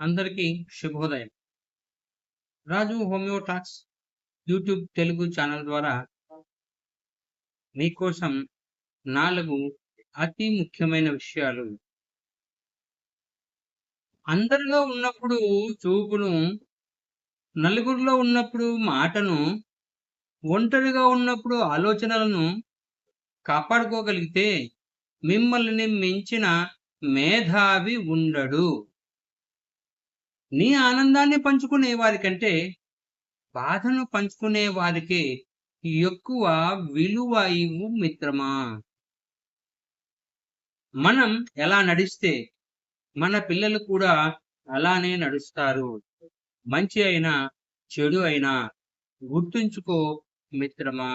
అందరికీ శుభోదయం. Raju homeo talks YouTube Telugu channel ద్వారా మీకోసం నాలుగు అతి ముఖ్యమైన విషయాలు. అందరిలో ఉన్నప్పుడు చూపును నలుగురిలో ఉన్నప్పుడు మాటను ఒంటరిగా ఉన్నప్పుడు ఆలోచనలను కాపాడుకోగలిగితే మిమ్మల్ని మించిన మేధావి ఉండడు. నీ ఆనందాన్ని పంచుకునే వారికంటే బాధను పంచుకునే వారికి ఎక్కువ విలువ ఇవ్వు మిత్రమా. మనం ఎలా నడిస్తే మన పిల్లలు కూడా అలానే నడుస్తారు. మంచి అయినా చెడు అయినా గుర్తుంచుకో మిత్రమా.